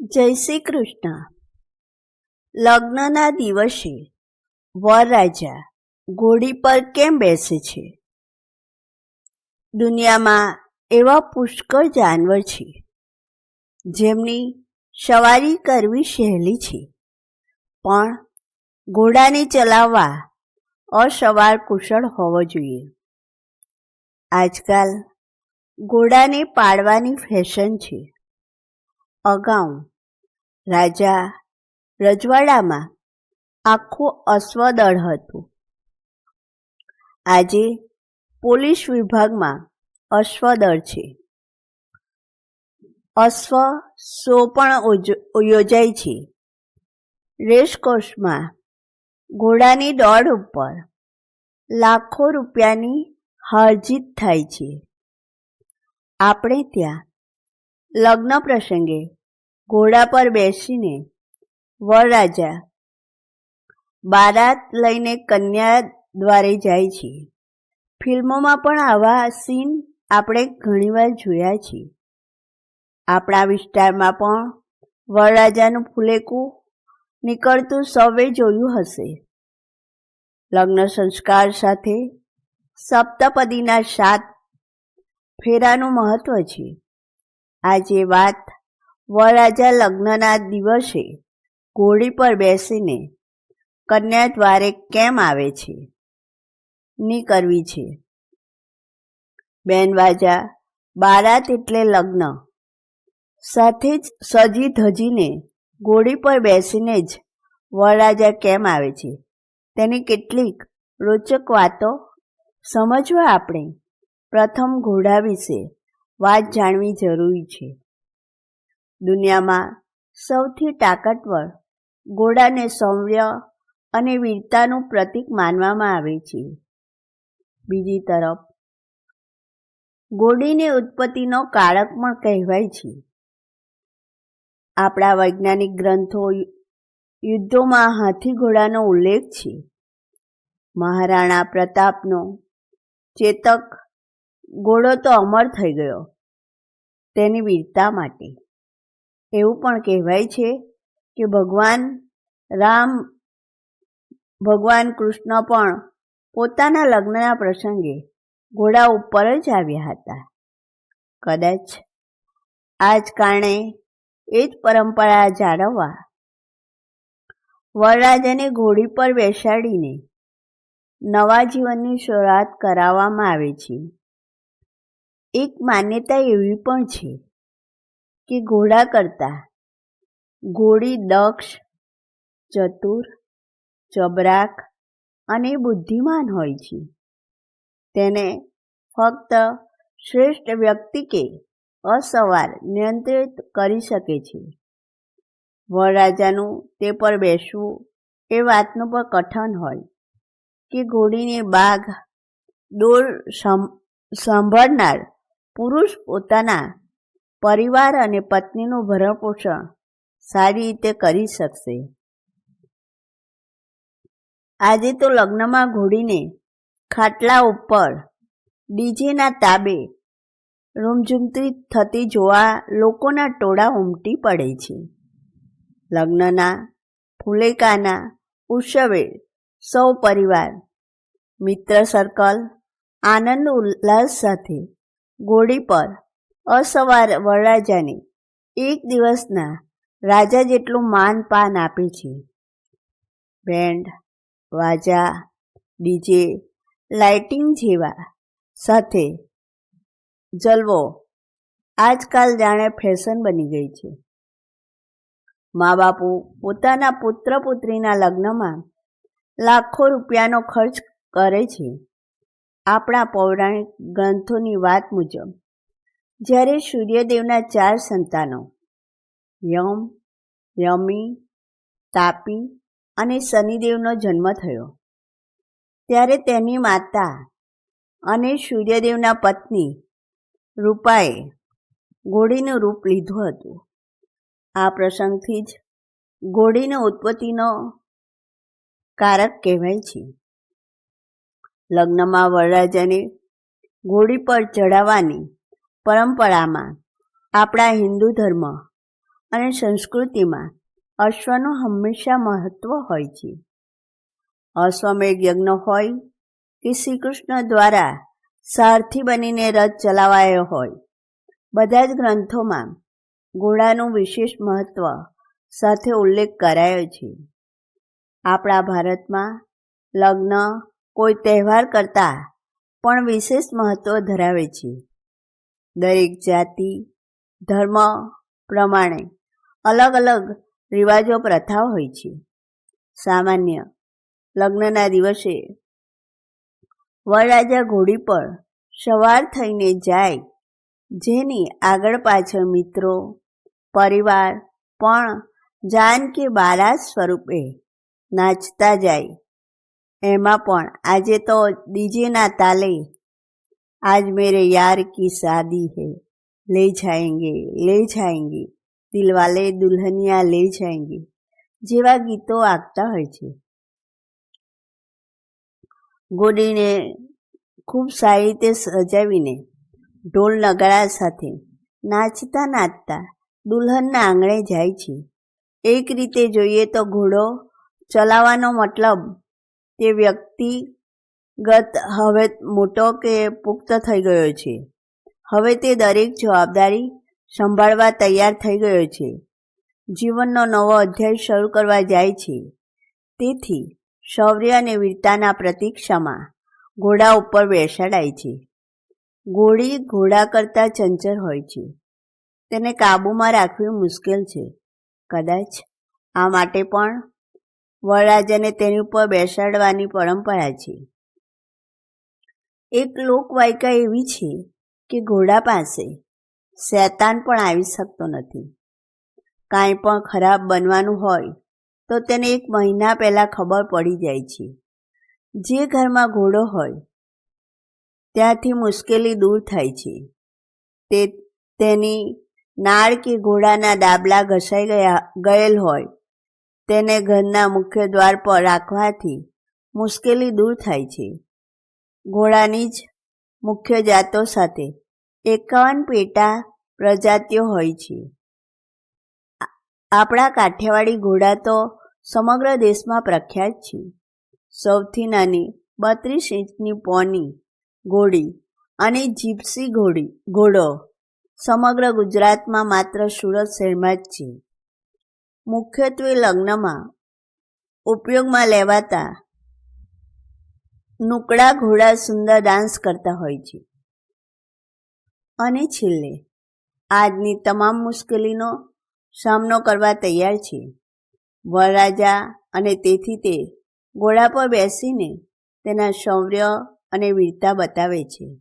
જય શ્રી કૃષ્ણ. લગ્નના દિવસે વરરાજા ઘોડી પર કેમ બેસે છે? દુનિયામાં એવા પુષ્કળ જાનવર છે, જેમની સવારી કરવી સહેલી છે, પણ ઘોડાને ચલાવવા અસવાર કુશળ હોવો જોઈએ. આજકાલ ઘોડાને પાડવાની ફેશન છે. અગાઉ. રાજા રજવાડામાં આખું અશ્વદળ હતું. આજે પોલીસ વિભાગમાં અશ્વદળ છે. અશ્વ શો પણ યોજાય છે. રેસકોર્સમાં ઘોડાની દોડ ઉપર લાખો રૂપિયાની હારજીત થાય છે. આપણે ત્યાં લગ્ન પ્રસંગે ઘોડા પર બેસીને વરરાજા બારાત લઈને કન્યા દ્વારે જાય છે. ફિલ્મોમાં પણ આવા સીન આપણે ઘણીવાર જોયા છે. આપણા વિસ્તારમાં પણ વરરાજાનું ફુલેકું નીકળતું સૌએ જોયું હશે. લગ્ન સંસ્કાર સાથે સપ્તપદીના સાત ફેરાનું મહત્વ છે. આજે વાત વરરાજા લગ્નના દિવસે ઘોડી પર બેસીને કન્યા દ્વારે કેમ આવે છે? ની કરવી છે. બેનવાજા બારાત એટલે લગ્ન. સાથે જ સજી ધજીને ઘોડી પર બેસીને જ વરરાજા કેમ આવે છે? તેની કેટલીક રોચક વાતો સમજવા આપણે પ્રથમ ઘોડા વિશે વાત જાણવી જરૂરી છે. દુનિયામાં સૌથી તાકાતવર, ઘોડાને સૌમ્ય અને વીરતાનું પ્રતીક માનવામાં આવે છે. બીજી તરફ, ઘોડીની ઉત્પત્તિનો કારક પણ કહેવાય છે. આપણા વૈજ્ઞાનિક ગ્રંથો યુદ્ધોમાં હાથી ઘોડાનો ઉલ્લેખ છે. મહારાણા પ્રતાપનો ચેતક ઘોડો તો અમર થઈ ગયો, તેની વીરતા માટે. એવું પણ કહેવાય છે કે ભગવાન રામ, ભગવાન કૃષ્ણ પણ પોતાના લગ્નના પ્રસંગે ઘોડા ઉપર જ આવ્યા હતા. કદાચ આ જ કારણે એ જ પરંપરા જાળવવા વરરાજાને ઘોડી પર બેસાડીને નવા જીવનની શરૂઆત કરાવવામાં આવે છે. એક માન્યતા એવી પણ છે કે ઘોડા કરતા? ઘોડી દક્ષ, ચતુર, ચબરાક અને બુદ્ધિમાન હોય છે. તેને ફક્ત શ્રેષ્ઠ વ્યક્તિ કે અસવાર નિયંત્રિત કરી શકે છે. વરરાજાનું તે પર બેસવું એ વાતનું પણ કઠન હોય કે ઘોડીને બાગ દોર સંભાળનાર પુરુષ પોતાના પરિવાર અને પત્નીનું ભરણપોષણ સારી રીતે કરી શકશે. આજે તો લગ્નમાં ઘોડીને ખાટલા ઉપર ડીજેના તાબે રૂમઝૂમતી થતી જોવા લોકોના ટોળા ઉમટી પડે છે. લગ્નના, ફુલેકાના ઉત્સવે સૌ પરિવાર, મિત્ર સર્કલ આનંદ ઉલ્લાસ સાથે ઘોડી પર અસવાર વરરાજાને એક દિવસના રાજા જેટલું માન પાન આપે છે. બેન્ડ વાજા, ડીજે, લાઇટિંગ જેવા સાથે જલવો આજકાલ જાણે ફેશન બની ગઈ છે. મા બાપુ પોતાના પુત્ર પુત્રીના લગ્નમાં લાખો રૂપિયાનો ખર્ચ કરે છે. આપણા પૌરાણિક ગ્રંથોની વાત મુજબ જ્યારે સૂર્યદેવના ચાર સંતાનો, યમ યમી તાપી અને શનિદેવનો જન્મ થયો. ત્યારે તેની માતા અને સૂર્યદેવના પત્ની રૂપાએ ઘોડીનું રૂપ લીધું હતું. આ પ્રસંગથી જ ઘોડીની ઉત્પત્તિનો કારક કહેવાય છે. લગ્નમાં વરરાજાને ઘોડી પર ચડાવવાની પરંપરામાં, આપણા હિન્દુ ધર્મ અને સંસ્કૃતિમાં અશ્વનું હંમેશા મહત્ત્વ હોય છે. અશ્વમેઘ યજ્ઞ હોય કે શ્રી કૃષ્ણ દ્વારા સારથી બનીને રથ ચલાવાયો હોય, બધા જ ગ્રંથોમાં ઘોડાનું વિશેષ મહત્ત્વ સાથે ઉલ્લેખ કરાયો છે. આપણા ભારતમાં લગ્ન, કોઈ તહેવાર કરતાં પણ વિશેષ મહત્ત્વ ધરાવે છે. દરેક જાતિ, ધર્મ પ્રમાણે અલગ અલગ રિવાજો પ્રથા હોય છે. સામાન્ય લગ્નના દિવસે વરરાજા ઘોડી પર સવાર થઈને જાય, જેની આગળ પાછળ મિત્રો, પરિવાર, પણ જાન કે બારાત સ્વરૂપે નાચતા જાય. એમાં પણ આજે તો ડીજેના તાલે आज मेरे यार की शादी है। ले जाएंगे, ले જાएંગે દિલવાલે દુલ્હનિયા લઈ જાએંગે જેવા ગીતો આગતા હોય છે ગોડીને ખૂબ સારી રીતે સજાવીને ઢોલ નગાડા સાથે નાચતા નાચતા દુલ્હનના આંગણે જાય છે એક રીતે જોઈએ તો ઘોડો ચલાવવાનો મતલબ તે વ્યક્તિ વ્યક્તિગત હવે મોટો કે પુખ્ત થઈ ગયો છે. હવે તે દરેક જવાબદારી સંભાળવા તૈયાર થઈ ગયો છે. જીવનનો નવો અધ્યાય શરૂ કરવા જાય છે. તેથી શૌર્ય અને વીરતાના પ્રતીક્ષામાં ઘોડા ઉપર બેસાડાય છે. ઘોડી ઘોડા કરતાં ચંચર હોય છે. તેને કાબૂમાં રાખવી મુશ્કેલ છે. કદાચ આ માટે પણ વરરાજાને તેની ઉપર બેસાડવાની પરંપરા છે. એક લોકવાયકા એવી છે કે ઘોડા પાસે શેતાન પણ આવી શકતો નથી. કાંઈ પણ ખરાબ બનવાનું હોય તો તેને એક મહિના પહેલાં ખબર પડી જાય છે. જે ઘરમાં ઘોડો હોય ત્યાંથી મુશ્કેલી દૂર થાય છે. તે તેની નાળ કે ઘોડાના દાબલા ઘસાઈ ગયા, ગયેલ હોય તેને ઘરના મુખ્ય દ્વાર પર રાખવાથી મુશ્કેલી દૂર થાય છે. ઘોડાની જ મુખ્ય જાતો સાથે. એકાવન પેટા પ્રજાતિઓ હોય છે. આપણા કાઠિયાવાડી ઘોડા તો સમગ્ર દેશમાં પ્રખ્યાત છે. સૌથી નાની બત્રીસ ઇંચની પોની ઘોડી અને જીપ્સી ઘોડી ઘોડો સમગ્ર ગુજરાતમાં માત્ર સુરત શહેરમાં જ છે. મુખ્યત્વે લગ્નમાં ઉપયોગમાં લેવાતા નુકડા ઘોડા સુંદર ડાન્સ કરતા હોય છે. અને છેલ્લે, આજની તમામ મુશ્કેલીનો સામનો કરવા તૈયાર છે. વરરાજા અને તેથી તે ઘોડા પર બેસીને તેના શૌર્ય અને વીરતા બતાવે છે.